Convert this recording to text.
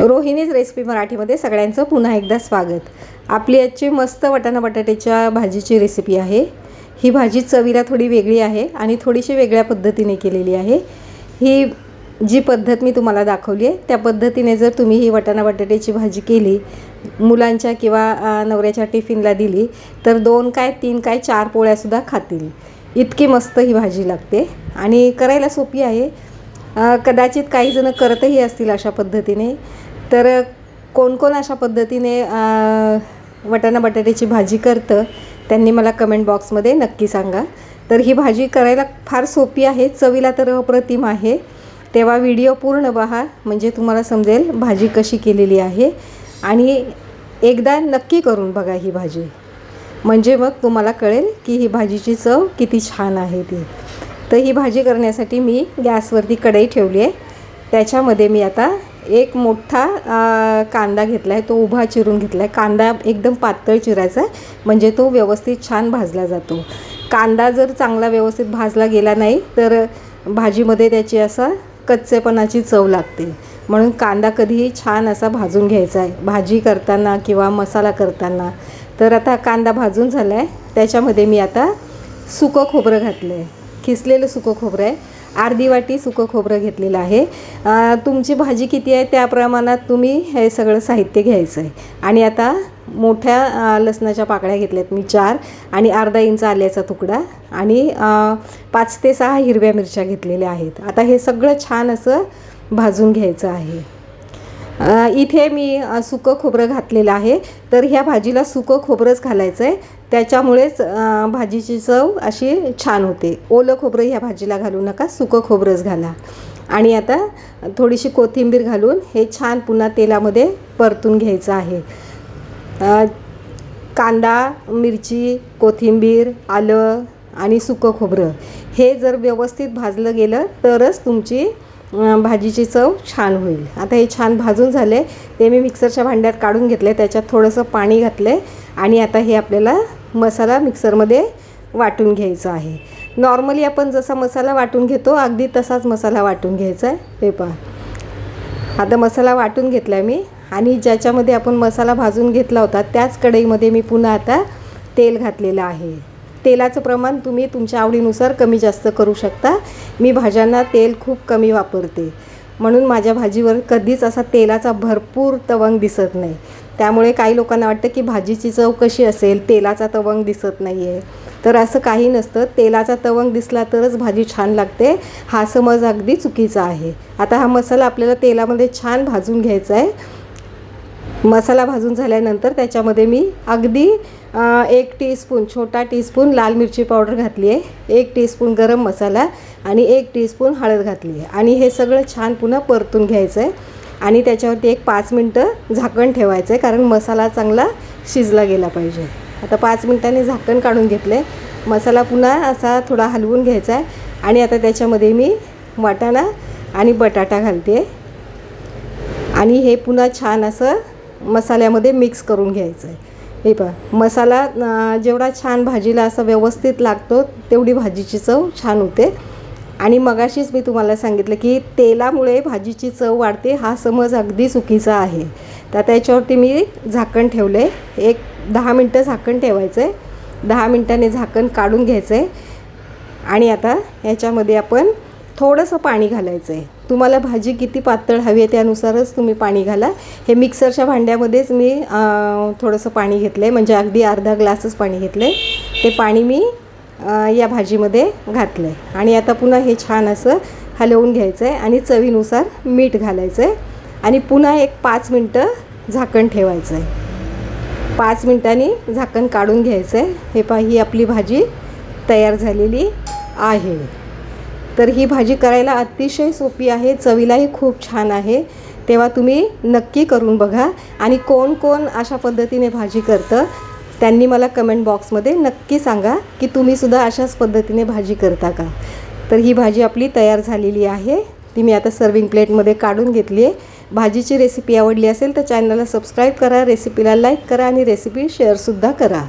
Rohini's recipe मराठीमध्ये सगळ्यांचं पुन्हा एकदा स्वागत. आपली आजची मस्त वटाणा बटाट्याच्या भाजीची रेसिपी आहे. ही भाजी चवीला थोडी वेगळी आहे आणि थोडीशी वेगळ्या पद्धतीने केलेली आहे. ही जी पद्धत मी तुम्हाला दाखवली आहे त्या पद्धतीने जर तुम्ही ही वटाणा बटाट्याची भाजी केली मुलांच्या किंवा नवऱ्याच्या टिफिनला दिली तर दोन काय तीन काय चार पोळ्यासुद्धा खातील. इतकी मस्त ही भाजी लागते. आणि करायला सोपी आहे. कदाचित काहीजणं करतही असतील अशा पद्धतीने. तर कोण कोण अशा पद्धतीने वटाणा बटाट्याची भाजी करतं त्यांनी मला कमेंट बॉक्समध्ये नक्की सांगा. तर ही भाजी करायला फार सोपी आहे चवीला तर अप्रतिम आहे. तेव्हा व्हिडिओ पूर्ण पहा म्हणजे तुम्हाला समजेल भाजी कशी केलेली आहे. आणि एकदा नक्की करून बघा ही भाजी. म्हणजे मग तुम्हाला कळेल की ही भाजीची चव किती छान आहे ती. तर ही भाजी करण्यासाठी मी गॅसवरती कढई ठेवली आहे. त्याच्यामध्ये मी आता एक मोठा कांदा घेतला आहे तो उभा चिरून घेतला आहे कांदा एकदम पातळ चिरायचा आहे म्हणजे तो व्यवस्थित छान भाजला जातो. कांदा जर चांगला व्यवस्थित भाजला गेला नाही तर भाजीमध्ये त्याची असा कच्चेपणाची चव लागते. म्हणून कांदा कधीही छान असा भाजून घ्यायचा आहे. भाजी करताना किंवा मसाला करताना. तर आता कांदा भाजून झाला आहे त्याच्यामध्ये मी आता सुकं खोबरं घातलं आहे खिसलेलं सुकं खोबरं आहे. अर्धी वाटी सुकं खोबरं घेतलेलं आहे. तुमची भाजी किती आहे? त्या प्रमाणात तुम्ही हे सगळं साहित्य घ्यायचं आहे. आणि आता मोठ्या लसणाच्या पाकळ्या घेतल्यात मी चार आणि अर्धा इंच आल्याचा तुकडा आणि पाच ते सहा हिरव्या मिरच्या घेतलेल्या आहेत. आता हे सगळं छान असं भाजून घ्यायचं आहे. इथे मी सुकं खोबरं घातलेलं आहे. तर ह्या भाजीला सुकं खोबरंच घालायचं आहे त्याच्यामुळेच भाजीची चव अशी छान होते. ओलं खोबरं ह्या भाजीला घालू नका सुकं खोबरंच घाला. आणि आता थोडीशी कोथिंबीर घालून हे छान पुन्हा तेलामध्ये परतून घ्यायचं आहे. कांदा मिरची कोथिंबीर आलं आणि सुकं खोबरं. हे जर व्यवस्थित भाजलं गेलं तरच तुमची भाजीची चव छान होईल. आता हे छान भाजून झाले ते मी मिक्सरच्या भांड्यात काढून घेतले त्याच्यात थोडंसं पाणी घातले आणि आता हे आपल्याला मसाला मिक्सरमध्ये वाटून घ्यायचं आहे. नॉर्मली आपण जसा मसाला वाटून घेतो अगदी तसाच मसाला वाटून घ्यायचा आहे. हे पहा. आता मसाला वाटून घेतला आहे मी आणि ज्याच्यामध्ये आपण मसाला भाजून घेतला होता त्याच कढईमध्ये मी पुन्हा आता तेल घातलेलं आहे. तेलाचं प्रमाण तुम्ही तुमच्या आवडीनुसार कमी जास्त करू शकता. मी भाज्यांना तेल खूप कमी वापरते. म्हणून माझ्या भाजीवर कधीच असा तेलाचा भरपूर तवंग दिसत नाही. त्यामुळे काही लोकांना वाटतं की भाजीची चव कशी असेल तेलाचा तवंग दिसत नाही आहे तर असं काही नसतं. तेलाचा तवंग दिसला तरच भाजी छान लागते. हा समज अगदी चुकीचा आहे. आता हा मसाला आपल्याला तेलामध्ये छान भाजून घ्यायचा आहे. मसाला भाजून झाल्यानंतर त्याच्यामध्ये मी अगदी एक टीस्पून छोटा टीस्पून लाल मिरची पावडर घातली आहे एक टीस्पून गरम मसाला आणि एक टीस्पून हळद घातली आहे. आणि हे सगळं छान पुन्हा परतून घ्यायचं आहे आणि त्याच्यावरती एक पाच मिनटं झाकण ठेवायचं आहे कारण मसाला चांगला शिजला गेला पाहिजे. आता पाच मिनटांनी झाकण काढून घेतलं आहे मसाला पुन्हा असा थोडा हलवून घ्यायचा आहे आणि आता त्याच्यामध्ये मी वाटाणा आणि बटाटा घालते आणि हे पुन्हा छान असं मसाल्यामध्ये मिक्स करून घ्यायचं आहे. हे पहा मसाला जेवढा छान भाजीला असं व्यवस्थित लागतो तेवढी भाजीची चव छान होते. आणि मगाशीच मी तुम्हाला सांगितलं की तेलामुळे भाजीची चव वाढते हा समज अगदी चुकीचा आहे. तर त्याच्यावरती मी झाकण ठेवलं आहे एक दहा मिनटं झाकण ठेवायचं आहे दहा मिनटाने झाकण काढून घ्यायचं आहे आणि आता ह्याच्यामध्ये आपण थोडंसं पाणी घालायचं आहे तुम्हाला भाजी किती पातळ हवी आहे त्यानुसारच तुम्ही पाणी घाला. हे मिक्सरच्या भांड्यामध्येच मी थोडंसं पाणी घेतलं आहे म्हणजे अगदी अर्धा ग्लासच पाणी घेतलं आहे ते पाणी मी या भाजीमध्ये घातलं आहे आणि आता पुन्हा हे छान असं हलवून घ्यायचं आहे आणि चवीनुसार मीठ घालायचं आहे आणि पुन्हा एक पाच मिनटं झाकण ठेवायचं आहे पाच मिनटांनी झाकण काढून घ्यायचं आहे हे पा ही आपली भाजी तयार झालेली आहे. तर ही भाजी करायला अतिशय सोपी आहे चवीलाही खूप छान आहे. तेव्हा तुम्ही नक्की करून बघा. आणि कोण कोण अशा पद्धतीने भाजी करतं त्यांनी मला कमेंट बॉक्समध्ये नक्की सांगा की तुम्हीसुद्धा अशाच पद्धतीने भाजी करता का? तर ही भाजी आपली तयार झालेली आहे. ती मी आता सर्विंग प्लेटमध्ये काढून घेतली आहे. भाजीची रेसिपी आवडली असेल तर चॅनलला सबस्क्राईब करा रेसिपीला लाईक करा आणि रेसिपी शेअरसुद्धा करा.